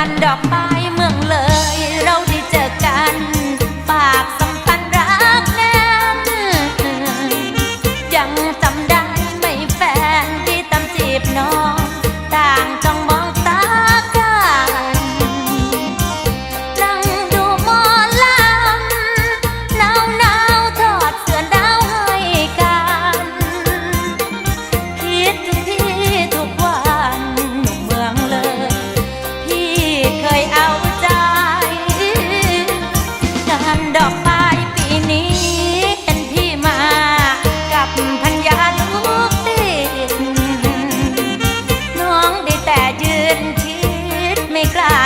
านดอกไม้ me cry